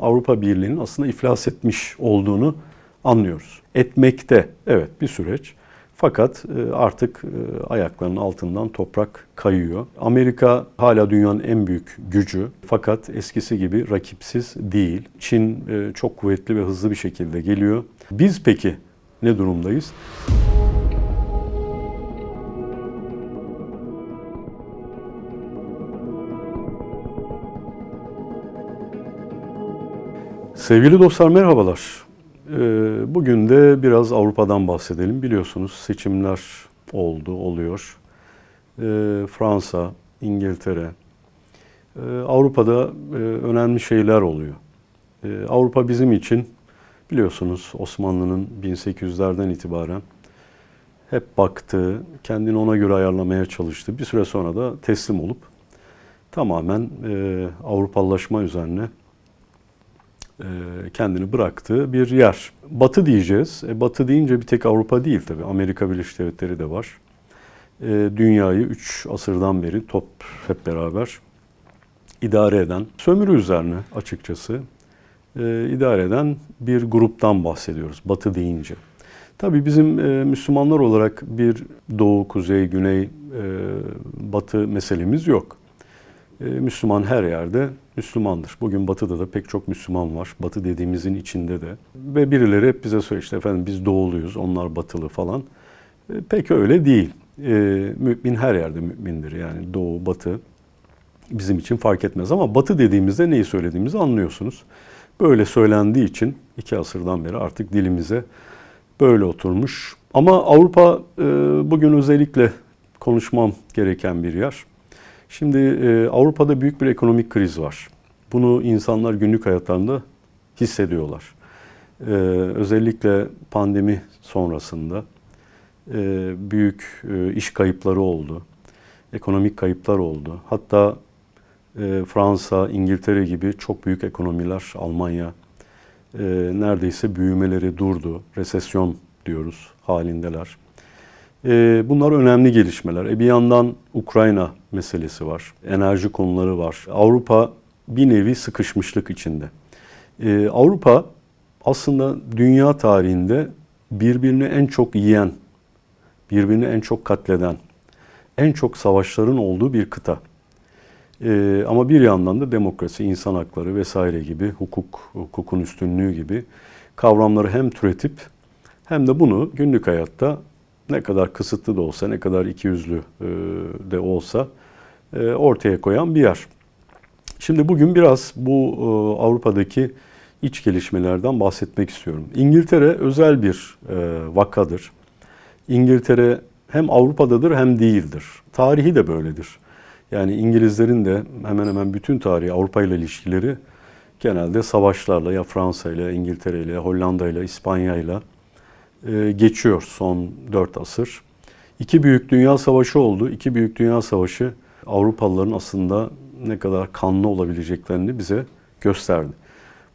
Avrupa Birliği'nin aslında iflas etmiş olduğunu anlıyoruz. Etmekte evet bir süreç. Fakat e, artık e, ayaklarının altından toprak kayıyor. Amerika hala dünyanın en büyük gücü fakat eskisi gibi rakipsiz değil. Çin e, çok kuvvetli ve hızlı bir şekilde geliyor. Biz peki ne durumdayız? Sevgili dostlar merhabalar. Ee, Bugün de biraz Avrupa'dan bahsedelim. Biliyorsunuz seçimler oldu, oluyor. Ee, Fransa, İngiltere. Ee, Avrupa'da e, önemli şeyler oluyor. Avrupa bizim için biliyorsunuz Osmanlı'nın 1800'lerden itibaren hep baktığı, kendini ona göre ayarlamaya çalıştığı, bir süre sonra da teslim olup tamamen e, Avrupalılaşma üzerine kendini bıraktığı bir yer. Batı diyeceğiz. E, batı deyince bir tek Avrupa değil tabii. Amerika Birleşik Devletleri de var. E, dünyayı 3 asırdan beri top hep beraber idare eden, sömürü üzerine açıkçası e, idare eden bir gruptan bahsediyoruz Batı deyince. Tabii bizim e, Müslümanlar olarak bir doğu, kuzey, güney, e, batı meselemiz yok. E, Müslüman her yerde Müslümandır. Bugün Batı'da da pek çok Müslüman var. Batı dediğimizin içinde de. Ve birileri hep bize söylüyor işte efendim biz doğuluyuz, onlar batılı falan. E, Pek öyle değil. E, Mümin her yerde mümindir. Yani doğu, batı bizim için fark etmez. Ama batı dediğimizde neyi söylediğimizi anlıyorsunuz. Böyle söylendiği için iki asırdan beri artık dilimize böyle oturmuş. Ama Avrupa bugün özellikle konuşmam gereken bir yer. Şimdi e, Avrupa'da büyük bir ekonomik kriz var. Bunu insanlar günlük hayatlarında hissediyorlar. E, özellikle pandemi sonrasında e, büyük e, iş kayıpları oldu. Ekonomik kayıplar oldu. Hatta e, Fransa, İngiltere gibi çok büyük ekonomiler, Almanya e, neredeyse büyümeleri durdu. Resesyon diyoruz halindeler. E, bunlar önemli gelişmeler. E, bir yandan Ukrayna meselesi var, enerji konuları var. Avrupa bir nevi sıkışmışlık içinde. E, Avrupa aslında dünya tarihinde birbirini en çok yiyen, birbirini en çok katleden, en çok savaşların olduğu bir kıta. Ee, ama bir yandan da demokrasi, insan hakları vesaire gibi, hukuk, hukukun üstünlüğü gibi kavramları hem türetip hem de bunu günlük hayatta ne kadar kısıtlı da olsa, ne kadar ikiyüzlü e, de olsa e, ortaya koyan bir yer. Şimdi bugün biraz bu e, Avrupa'daki iç gelişmelerden bahsetmek istiyorum. İngiltere özel bir vakadır. İngiltere hem Avrupa'dadır hem değildir. Tarihi de böyledir. Yani İngilizlerin de hemen hemen bütün tarihi Avrupa ile ilişkileri genelde savaşlarla ya Fransa ile, İngiltere ile, Hollanda ile, İspanya ile geçiyor son 4 asır. İki büyük dünya savaşı oldu. İki büyük dünya savaşı Avrupalıların aslında ne kadar kanlı olabileceklerini bize gösterdi.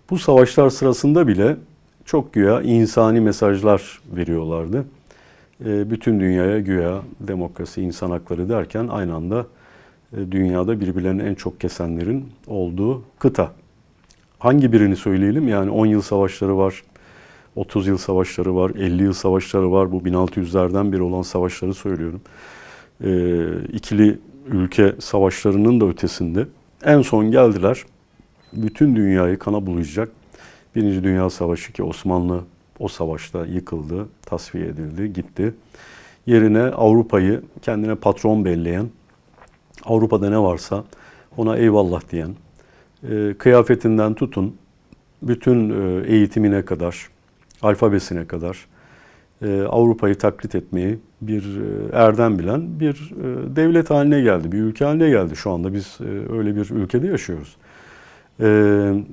Bu savaşlar sırasında bile çok güya insani mesajlar veriyorlardı. E, bütün dünyaya güya demokrasi, insan hakları derken aynı anda e, dünyada birbirlerini en çok kesenlerin olduğu kıta. Hangi birini söyleyelim? Yani 10 yıl savaşları var, 30 yıl savaşları var, 50 yıl savaşları var. Bu 1600'lerden beri olan savaşları söylüyorum. E, ikili ülke savaşlarının da ötesinde. En son geldiler, bütün dünyayı kana bulayacak. Birinci Dünya Savaşı ki Osmanlı o savaşta yıkıldı, tasfiye edildi, gitti. Yerine Avrupa'yı kendine patron belleyen, Avrupa'da ne varsa ona eyvallah diyen, e, kıyafetinden tutun, bütün e, eğitimine kadar, alfabesine kadar e, Avrupa'yı taklit etmeyi bir e, erdem bilen bir e, devlet haline geldi, bir ülke haline geldi. Şu anda biz e, öyle bir ülkede yaşıyoruz. E,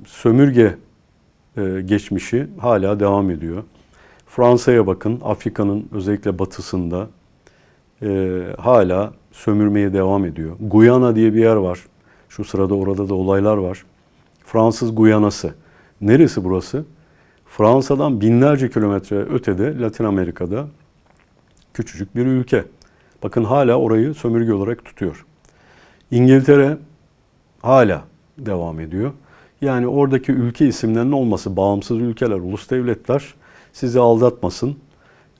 sömürge e, geçmişi hala devam ediyor. Fransa'ya bakın, Afrika'nın özellikle batısında e, hala sömürmeye devam ediyor. Guyana diye bir yer var. Şu sırada orada da olaylar var. Fransız Guyanası. Neresi burası? Fransa'dan binlerce kilometre ötede Latin Amerika'da küçücük bir ülke. Bakın hala orayı sömürge olarak tutuyor. İngiltere hala devam ediyor. Yani oradaki ülke isimlerinin olması, bağımsız ülkeler, ulus devletler sizi aldatmasın.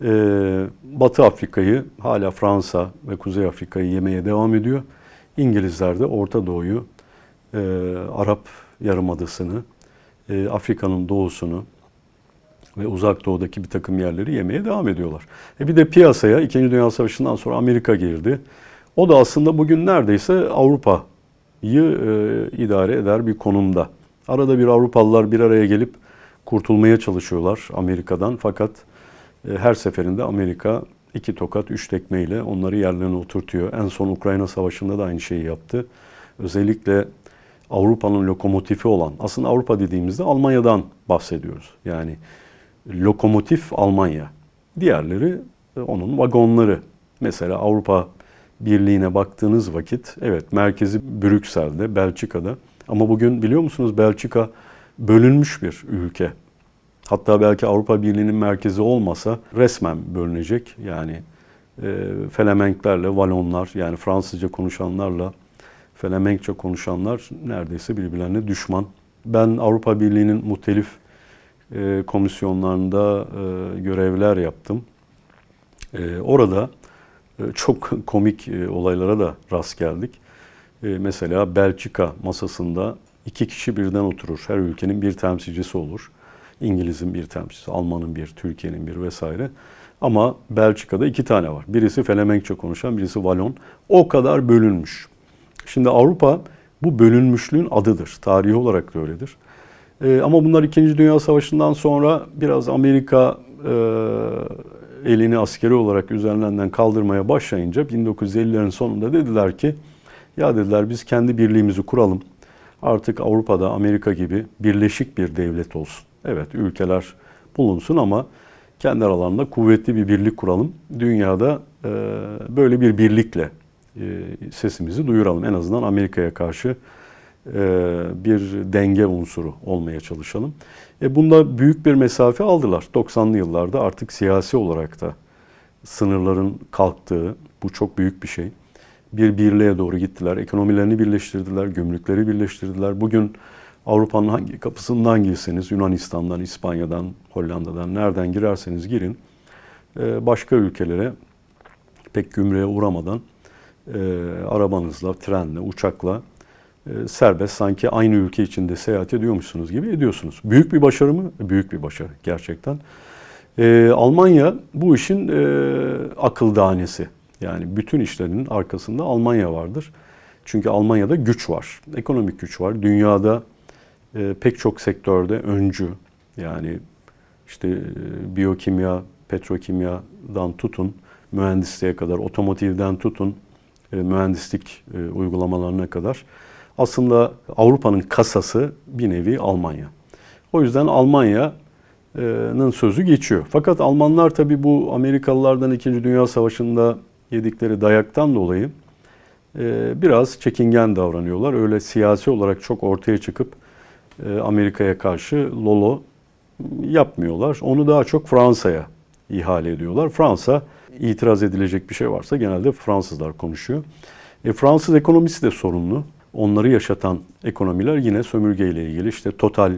Ee, Batı Afrika'yı hala Fransa ve Kuzey Afrika'yı yemeye devam ediyor. İngilizler de Orta Doğu'yu, e, Arap Yarımadası'nı, e, Afrika'nın doğusunu ve uzak doğudaki bir takım yerleri yemeye devam ediyorlar. E bir de piyasaya 2. Dünya Savaşı'ndan sonra Amerika girdi. O da aslında bugün neredeyse Avrupa'yı e, idare eder bir konumda. Arada bir Avrupalılar bir araya gelip kurtulmaya çalışıyorlar Amerika'dan. Fakat e, her seferinde Amerika iki tokat, üç tekmeyle onları yerlerine oturtuyor. En son Ukrayna Savaşı'nda da aynı şeyi yaptı. Özellikle Avrupa'nın lokomotifi olan, aslında Avrupa dediğimizde Almanya'dan bahsediyoruz. Yani lokomotif Almanya. Diğerleri e, onun vagonları. Mesela Avrupa Birliği'ne baktığınız vakit, evet merkezi Brüksel'de, Belçika'da. Ama bugün biliyor musunuz Belçika bölünmüş bir ülke. Hatta belki Avrupa Birliği'nin merkezi olmasa resmen bölünecek. Yani e, Felemenklerle Valonlar yani Fransızca konuşanlarla Felemenkçe konuşanlar neredeyse birbirlerine düşman. Ben Avrupa Birliği'nin muhtelif e, komisyonlarında e, görevler yaptım. E, orada e, çok komik e, olaylara da rast geldik. E, mesela Belçika masasında iki kişi birden oturur. Her ülkenin bir temsilcisi olur. İngiliz'in bir temsilcisi, Alman'ın bir, Türkiye'nin bir vesaire. Ama Belçika'da iki tane var. Birisi Felemenkçe konuşan, birisi Valon. O kadar bölünmüş. Şimdi Avrupa bu bölünmüşlüğün adıdır. Tarihi olarak da öyledir. Ee, ama bunlar İkinci Dünya Savaşı'ndan sonra biraz Amerika e, elini askeri olarak üzerinden kaldırmaya başlayınca 1950'lerin sonunda dediler ki ya dediler biz kendi birliğimizi kuralım. Artık Avrupa'da Amerika gibi birleşik bir devlet olsun. Evet ülkeler bulunsun ama kendi aralarında kuvvetli bir birlik kuralım. Dünyada e, böyle bir birlikle e, sesimizi duyuralım. En azından Amerika'ya karşı e, bir denge unsuru olmaya çalışalım. E, bunda büyük bir mesafe aldılar. 90'lı yıllarda artık siyasi olarak da sınırların kalktığı, bu çok büyük bir şey. Bir birliğe doğru gittiler. Ekonomilerini birleştirdiler, gümrükleri birleştirdiler. Bugün Avrupa'nın hangi kapısından girseniz, Yunanistan'dan, İspanya'dan, Hollanda'dan, nereden girerseniz girin, başka ülkelere pek gümrüğe uğramadan arabanızla, trenle, uçakla serbest sanki aynı ülke içinde seyahat ediyormuşsunuz gibi ediyorsunuz. Büyük bir başarı mı? Büyük bir başarı gerçekten. Almanya bu işin akıl danesi. Yani bütün işlerinin arkasında Almanya vardır. Çünkü Almanya'da güç var, ekonomik güç var. Dünyada e, pek çok sektörde öncü. Yani işte e, biyokimya, petrokimyadan tutun, mühendisliğe kadar, otomotivden tutun, e, mühendislik e, uygulamalarına kadar. Aslında Avrupa'nın kasası bir nevi Almanya. O yüzden Almanya'nın sözü geçiyor. Fakat Almanlar tabii bu Amerikalılardan 2. Dünya Savaşı'nda yedikleri dayaktan dolayı e, biraz çekingen davranıyorlar. Öyle siyasi olarak çok ortaya çıkıp e, Amerika'ya karşı Lolo yapmıyorlar. Onu daha çok Fransa'ya ihale ediyorlar. Fransa itiraz edilecek bir şey varsa genelde Fransızlar konuşuyor. E, Fransız ekonomisi de sorunlu. Onları yaşatan ekonomiler yine sömürgeyle ilgili. İşte Total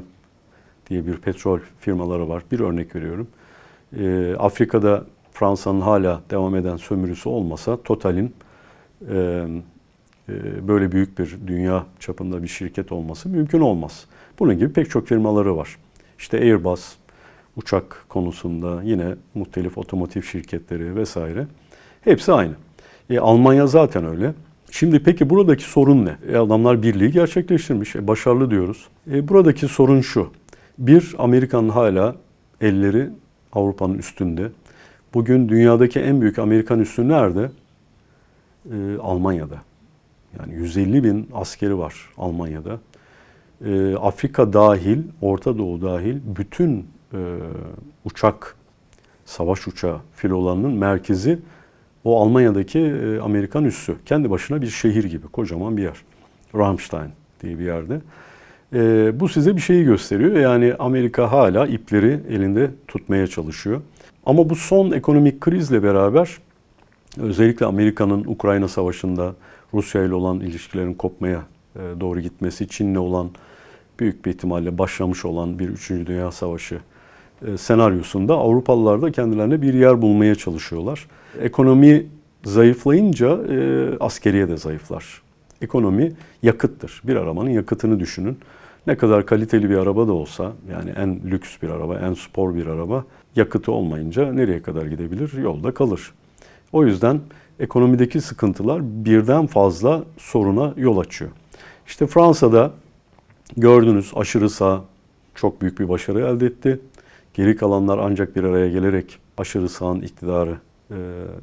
diye bir petrol firmaları var. Bir örnek veriyorum. E, Afrika'da Fransa'nın hala devam eden sömürüsü olmasa Total'in e, e, böyle büyük bir dünya çapında bir şirket olması mümkün olmaz. Bunun gibi pek çok firmaları var. İşte Airbus, uçak konusunda yine muhtelif otomotiv şirketleri vesaire. Hepsi aynı. E, Almanya zaten öyle. Şimdi peki buradaki sorun ne? E, adamlar birliği gerçekleştirmiş. E, başarılı diyoruz. E, buradaki sorun şu. Bir, Amerika'nın hala elleri Avrupa'nın üstünde. Bugün dünyadaki en büyük Amerikan üssü nerede? E, Almanya'da. Yani 150 bin askeri var Almanya'da. E, Afrika dahil, Orta Doğu dahil bütün e, uçak, savaş uçağı filolarının merkezi o Almanya'daki e, Amerikan üssü. Kendi başına bir şehir gibi, kocaman bir yer. Ramstein diye bir yerde. E, bu size bir şeyi gösteriyor. Yani Amerika hala ipleri elinde tutmaya çalışıyor. Ama bu son ekonomik krizle beraber özellikle Amerika'nın Ukrayna Savaşı'nda Rusya ile olan ilişkilerin kopmaya e, doğru gitmesi, Çin'le olan büyük bir ihtimalle başlamış olan bir 3. Dünya Savaşı e, senaryosunda Avrupalılar da kendilerine bir yer bulmaya çalışıyorlar. Ekonomi zayıflayınca e, askeriye de zayıflar. Ekonomi yakıttır. Bir arabanın yakıtını düşünün. Ne kadar kaliteli bir araba da olsa yani en lüks bir araba, en spor bir araba yakıtı olmayınca nereye kadar gidebilir? Yolda kalır. O yüzden ekonomideki sıkıntılar birden fazla soruna yol açıyor. İşte Fransa'da gördünüz aşırı sağ çok büyük bir başarı elde etti. Geri kalanlar ancak bir araya gelerek aşırı sağın iktidarı e,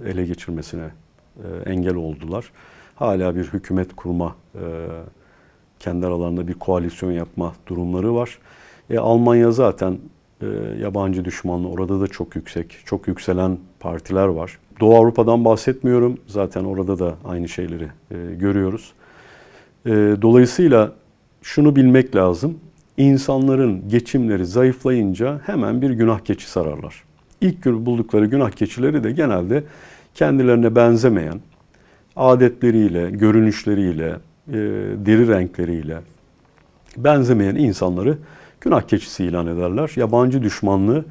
ele geçirmesine e, engel oldular. Hala bir hükümet kurma, e, kendi aralarında bir koalisyon yapma durumları var. E, Almanya zaten yabancı düşmanlığı orada da çok yüksek, çok yükselen partiler var. Doğu Avrupa'dan bahsetmiyorum. Zaten orada da aynı şeyleri görüyoruz. Dolayısıyla şunu bilmek lazım. İnsanların geçimleri zayıflayınca hemen bir günah keçi sararlar. İlk gün buldukları günah keçileri de genelde kendilerine benzemeyen, adetleriyle, görünüşleriyle, e, deri renkleriyle benzemeyen insanları günah keçisi ilan ederler. Yabancı düşmanlığı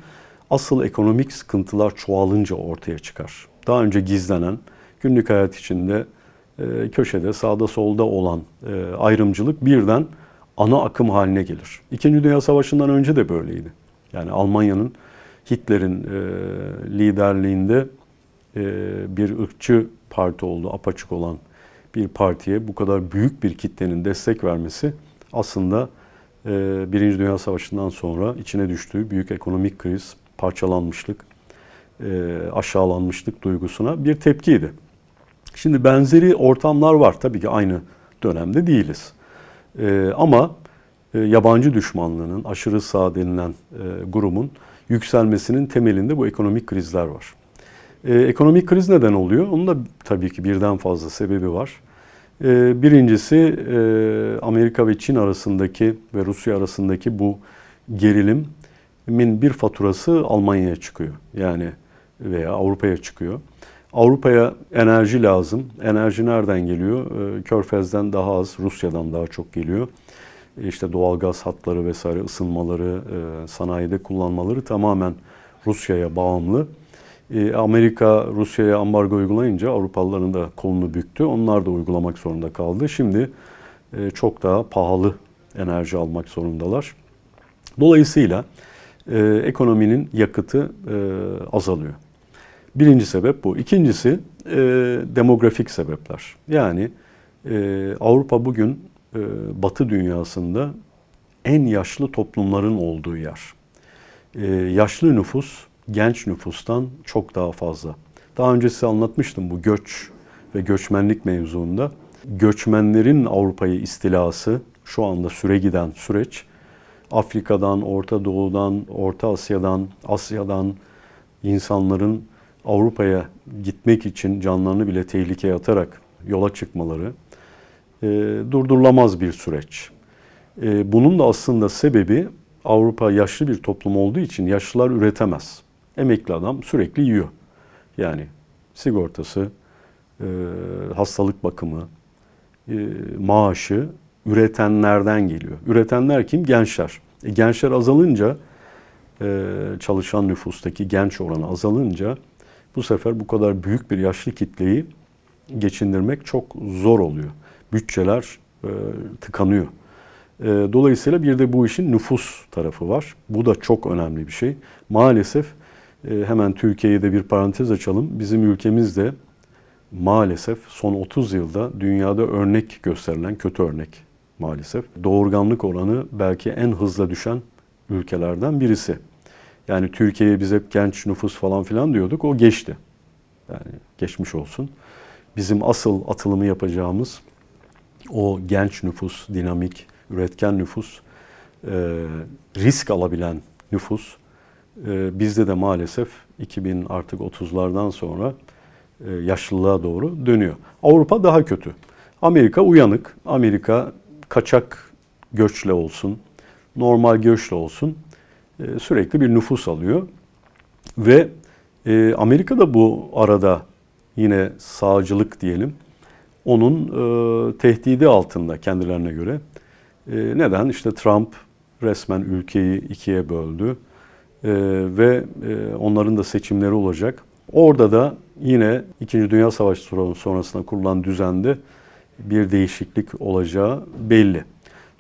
asıl ekonomik sıkıntılar çoğalınca ortaya çıkar. Daha önce gizlenen, günlük hayat içinde e, köşede, sağda solda olan e, ayrımcılık birden ana akım haline gelir. İkinci Dünya Savaşı'ndan önce de böyleydi. Yani Almanya'nın Hitler'in e, liderliğinde e, bir ırkçı parti olduğu apaçık olan bir partiye bu kadar büyük bir kitlenin destek vermesi aslında e, Birinci Dünya Savaşı'ndan sonra içine düştüğü büyük ekonomik kriz, parçalanmışlık, e, aşağılanmışlık duygusuna bir tepkiydi. Şimdi benzeri ortamlar var. Tabii ki aynı dönemde değiliz. E, ama e, yabancı düşmanlığının, aşırı sağ denilen e, grubun yükselmesinin temelinde bu ekonomik krizler var. E, ekonomik kriz neden oluyor? Onun da tabii ki birden fazla sebebi var. E, birincisi e, Amerika ve Çin arasındaki ve Rusya arasındaki bu gerilimin bir faturası Almanya'ya çıkıyor. Yani veya Avrupa'ya çıkıyor. Avrupa'ya enerji lazım. Enerji nereden geliyor? E, Körfez'den daha az, Rusya'dan daha çok geliyor. İşte doğalgaz hatları vesaire ısınmaları, e, sanayide kullanmaları tamamen Rusya'ya bağımlı. E, Amerika Rusya'ya ambargo uygulayınca Avrupalıların da kolunu büktü. Onlar da uygulamak zorunda kaldı. Şimdi e, çok daha pahalı enerji almak zorundalar. Dolayısıyla ekonominin yakıtı azalıyor. Birinci sebep bu. İkincisi demografik sebepler. Yani Avrupa bugün Batı dünyasında en yaşlı toplumların olduğu yer. Yaşlı nüfus genç nüfustan çok daha fazla. Daha önce size anlatmıştım bu göç ve göçmenlik mevzuunda. Göçmenlerin Avrupa'yı istilası şu anda süre giden süreç. Afrika'dan, Orta Doğu'dan, Orta Asya'dan, Asya'dan insanların Avrupa'ya gitmek için canlarını bile tehlikeye atarak yola çıkmaları e, durdurulamaz bir süreç. E, bunun da aslında sebebi Avrupa yaşlı bir toplum olduğu için yaşlılar üretemez emekli adam sürekli yiyor. Yani sigortası, e, hastalık bakımı, e, maaşı üretenlerden geliyor. Üretenler kim? Gençler. E, gençler azalınca, e, çalışan nüfustaki genç oranı azalınca bu sefer bu kadar büyük bir yaşlı kitleyi geçindirmek çok zor oluyor. Bütçeler e, tıkanıyor. E, dolayısıyla bir de bu işin nüfus tarafı var. Bu da çok önemli bir şey. Maalesef e, hemen Türkiye'ye de bir parantez açalım. Bizim ülkemizde maalesef son 30 yılda dünyada örnek gösterilen kötü örnek maalesef. Doğurganlık oranı belki en hızla düşen ülkelerden birisi. Yani Türkiye'ye biz hep genç nüfus falan filan diyorduk. O geçti. Yani geçmiş olsun. Bizim asıl atılımı yapacağımız o genç nüfus, dinamik, üretken nüfus, risk alabilen nüfus e, bizde de maalesef 2000 artık 30'lardan sonra e, yaşlılığa doğru dönüyor. Avrupa daha kötü. Amerika uyanık. Amerika kaçak göçle olsun, normal göçle olsun e, sürekli bir nüfus alıyor. Ve e, Amerika da bu arada yine sağcılık diyelim, onun e, tehdidi altında kendilerine göre. E, neden? İşte Trump resmen ülkeyi ikiye böldü e, ve e, onların da seçimleri olacak. Orada da yine İkinci Dünya Savaşı sonrasında kurulan düzende bir değişiklik olacağı belli.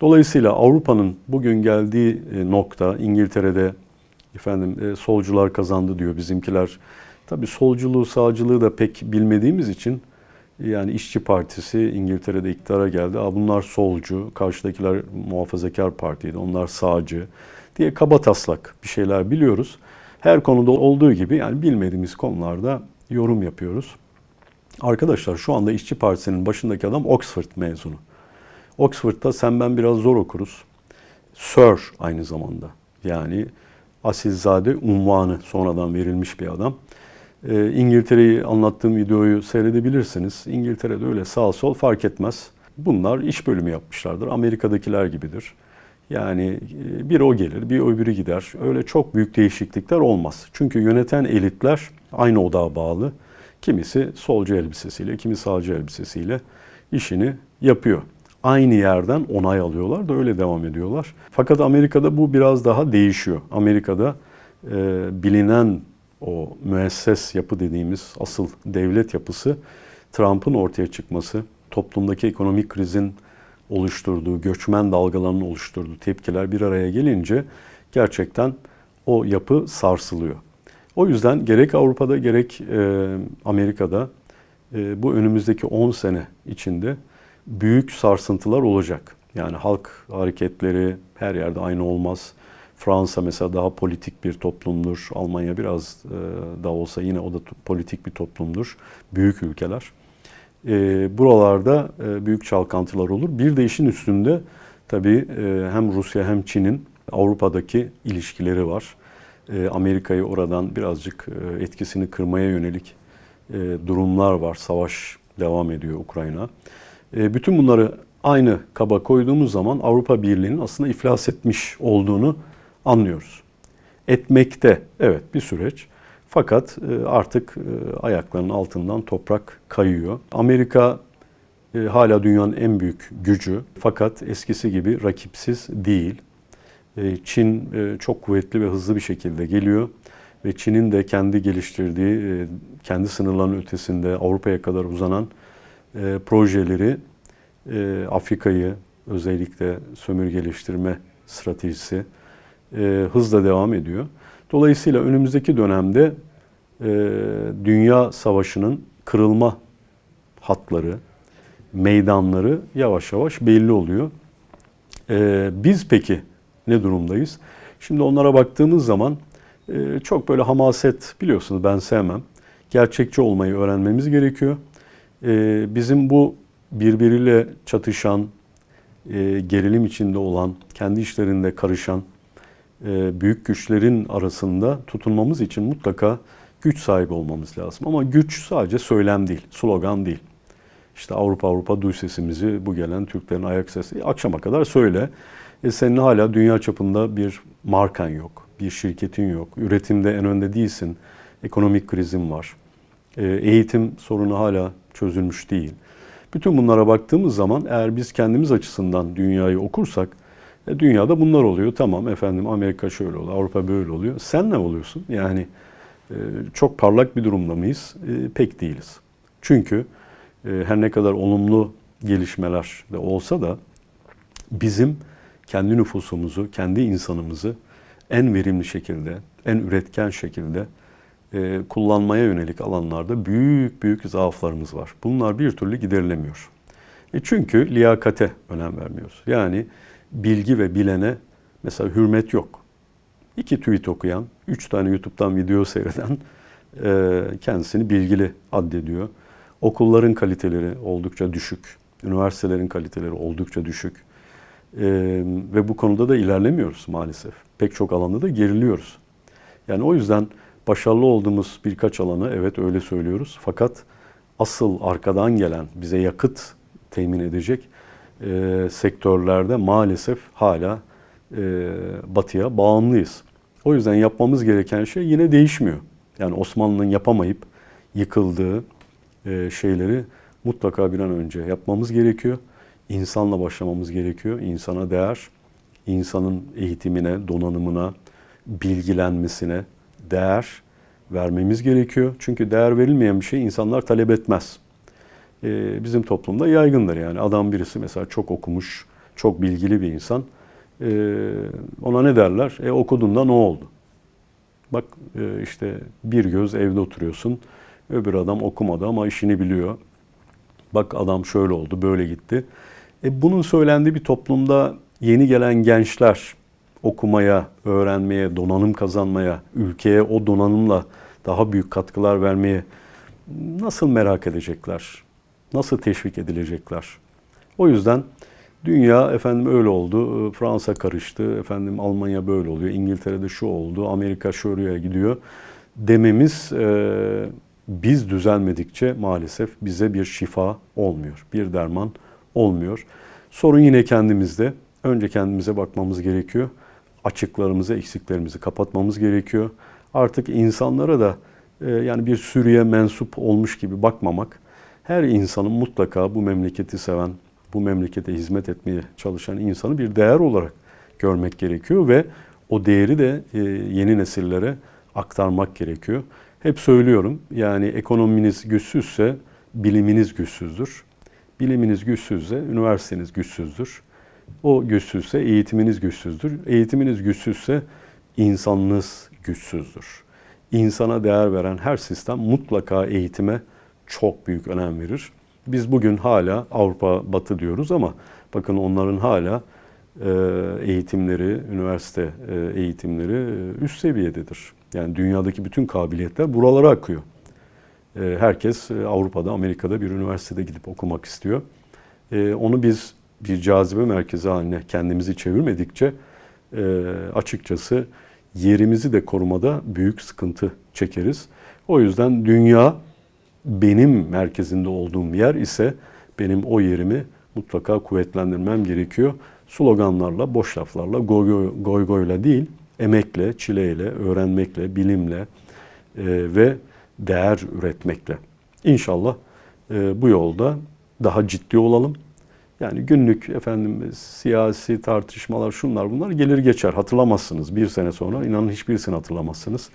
Dolayısıyla Avrupa'nın bugün geldiği e, nokta İngiltere'de efendim e, solcular kazandı diyor bizimkiler. Tabii solculuğu sağcılığı da pek bilmediğimiz için yani İşçi Partisi İngiltere'de iktidara geldi. Aa, bunlar solcu, karşıdakiler muhafazakar partiydi, onlar sağcı diye kaba taslak bir şeyler biliyoruz. Her konuda olduğu gibi yani bilmediğimiz konularda yorum yapıyoruz. Arkadaşlar şu anda İşçi Partisi'nin başındaki adam Oxford mezunu. Oxford'da sen ben biraz zor okuruz. Sir aynı zamanda. Yani asilzade unvanı sonradan verilmiş bir adam. Ee, İngiltere'yi anlattığım videoyu seyredebilirsiniz. İngiltere'de öyle sağ sol fark etmez. Bunlar iş bölümü yapmışlardır. Amerika'dakiler gibidir. Yani e, bir o gelir, bir öbürü gider. Öyle çok büyük değişiklikler olmaz. Çünkü yöneten elitler aynı odağa bağlı. Kimisi solcu elbisesiyle, kimi sağcı elbisesiyle işini yapıyor. Aynı yerden onay alıyorlar da öyle devam ediyorlar. Fakat Amerika'da bu biraz daha değişiyor. Amerika'da e, bilinen o müesses yapı dediğimiz asıl devlet yapısı Trump'ın ortaya çıkması, toplumdaki ekonomik krizin oluşturduğu, göçmen dalgalarının oluşturduğu tepkiler bir araya gelince gerçekten o yapı sarsılıyor. O yüzden gerek Avrupa'da gerek e, Amerika'da e, bu önümüzdeki 10 sene içinde büyük sarsıntılar olacak. Yani halk hareketleri her yerde aynı olmaz. Fransa mesela daha politik bir toplumdur. Almanya biraz e, daha olsa yine o da politik bir toplumdur. Büyük ülkeler. E, buralarda e, büyük çalkantılar olur. Bir de işin üstünde tabii hem Rusya hem Çin'in Avrupa'daki ilişkileri var. Amerika'yı oradan birazcık etkisini kırmaya yönelik durumlar var. Savaş devam ediyor Ukrayna. Bütün bunları aynı kaba koyduğumuz zaman Avrupa Birliği'nin aslında iflas etmiş olduğunu anlıyoruz. Etmekte evet bir süreç. Fakat e, artık e, ayaklarının altından toprak kayıyor. Amerika e, hala dünyanın en büyük gücü fakat eskisi gibi rakipsiz değil. Çin çok kuvvetli ve hızlı bir şekilde geliyor ve Çin'in de kendi geliştirdiği, kendi sınırlarının ötesinde Avrupa'ya kadar uzanan projeleri Afrika'yı özellikle sömürgeleştirme stratejisi hızla devam ediyor. Dolayısıyla önümüzdeki dönemde e, dünya savaşının kırılma hatları, meydanları yavaş yavaş belli oluyor. E, biz peki ne durumdayız? Şimdi onlara baktığımız zaman e, çok böyle hamaset biliyorsunuz ben sevmem. Gerçekçi olmayı öğrenmemiz gerekiyor. E, bizim bu birbiriyle çatışan, e, gerilim içinde olan, kendi işlerinde karışan e, büyük güçlerin arasında tutunmamız için mutlaka güç sahibi olmamız lazım. Ama güç sadece söylem değil, slogan değil. İşte Avrupa Avrupa duy sesimizi bu gelen Türklerin ayak sesi akşama kadar söyle. E senin hala dünya çapında bir markan yok, bir şirketin yok, üretimde en önde değilsin, ekonomik krizin var, e, eğitim sorunu hala çözülmüş değil. Bütün bunlara baktığımız zaman eğer biz kendimiz açısından dünyayı okursak e, dünyada bunlar oluyor. Tamam efendim Amerika şöyle oluyor, Avrupa böyle oluyor. Sen ne oluyorsun? Yani e, çok parlak bir durumda mıyız? E, pek değiliz. Çünkü her ne kadar olumlu gelişmeler de olsa da bizim kendi nüfusumuzu, kendi insanımızı en verimli şekilde, en üretken şekilde kullanmaya yönelik alanlarda büyük büyük zaaflarımız var. Bunlar bir türlü giderilemiyor. Çünkü liyakate önem vermiyoruz. Yani bilgi ve bilene mesela hürmet yok. İki tweet okuyan, üç tane YouTube'dan video seyreden e, kendisini bilgili addediyor. Okulların kaliteleri oldukça düşük. Üniversitelerin kaliteleri oldukça düşük. E, ve bu konuda da ilerlemiyoruz maalesef. Pek çok alanda da geriliyoruz. Yani o yüzden başarılı olduğumuz birkaç alanı evet öyle söylüyoruz. Fakat asıl arkadan gelen bize yakıt temin edecek e, sektörlerde maalesef hala e, batıya bağımlıyız. O yüzden yapmamız gereken şey yine değişmiyor. Yani Osmanlı'nın yapamayıp yıkıldığı e, şeyleri mutlaka bir an önce yapmamız gerekiyor. insanla başlamamız gerekiyor. İnsana değer, insanın eğitimine, donanımına, bilgilenmesine değer vermemiz gerekiyor. Çünkü değer verilmeyen bir şey insanlar talep etmez. Ee, bizim toplumda yaygındır yani. Adam birisi mesela çok okumuş, çok bilgili bir insan. Ee, ona ne derler? E okudun da ne oldu? Bak e, işte bir göz evde oturuyorsun. Öbür adam okumadı ama işini biliyor. Bak adam şöyle oldu, böyle gitti. E bunun söylendiği bir toplumda yeni gelen gençler okumaya, öğrenmeye, donanım kazanmaya, ülkeye o donanımla daha büyük katkılar vermeye nasıl merak edecekler? Nasıl teşvik edilecekler? O yüzden dünya efendim öyle oldu, e, Fransa karıştı, efendim Almanya böyle oluyor, İngiltere'de şu oldu, Amerika şuraya gidiyor dememiz e, biz düzelmedikçe maalesef bize bir şifa olmuyor, bir derman olmuyor. Sorun yine kendimizde. Önce kendimize bakmamız gerekiyor. Açıklarımızı, eksiklerimizi kapatmamız gerekiyor. Artık insanlara da e, yani bir sürüye mensup olmuş gibi bakmamak. Her insanın mutlaka bu memleketi seven, bu memlekete hizmet etmeye çalışan insanı bir değer olarak görmek gerekiyor ve o değeri de e, yeni nesillere aktarmak gerekiyor. Hep söylüyorum yani ekonominiz güçsüzse biliminiz güçsüzdür. Biliminiz güçsüzse üniversiteniz güçsüzdür. O güçsüzse eğitiminiz güçsüzdür. Eğitiminiz güçsüzse insanınız güçsüzdür. İnsana değer veren her sistem mutlaka eğitime çok büyük önem verir. Biz bugün hala Avrupa Batı diyoruz ama bakın onların hala e, eğitimleri, üniversite e, eğitimleri e, üst seviyededir. Yani dünyadaki bütün kabiliyetler buralara akıyor. Herkes Avrupa'da, Amerika'da bir üniversitede gidip okumak istiyor. Onu biz bir cazibe merkezi haline kendimizi çevirmedikçe açıkçası yerimizi de korumada büyük sıkıntı çekeriz. O yüzden dünya benim merkezinde olduğum yer ise benim o yerimi mutlaka kuvvetlendirmem gerekiyor. Sloganlarla, boş laflarla, goy, goy goyla değil, emekle, çileyle, öğrenmekle, bilimle e, ve değer üretmekle. İnşallah e, bu yolda daha ciddi olalım. Yani günlük efendim siyasi tartışmalar şunlar bunlar gelir geçer hatırlamazsınız. Bir sene sonra inanın hiçbirisini hatırlamazsınız.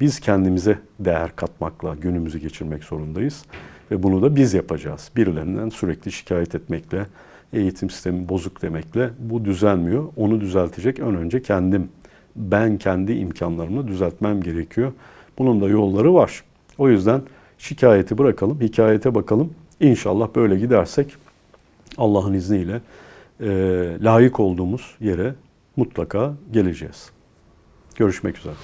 Biz kendimize değer katmakla günümüzü geçirmek zorundayız. Ve bunu da biz yapacağız. Birilerinden sürekli şikayet etmekle, eğitim sistemi bozuk demekle bu düzelmiyor. Onu düzeltecek ön önce kendim. Ben kendi imkanlarımı düzeltmem gerekiyor. Bunun da yolları var. O yüzden şikayeti bırakalım, hikayete bakalım. İnşallah böyle gidersek Allah'ın izniyle e, layık olduğumuz yere mutlaka geleceğiz. Görüşmek üzere.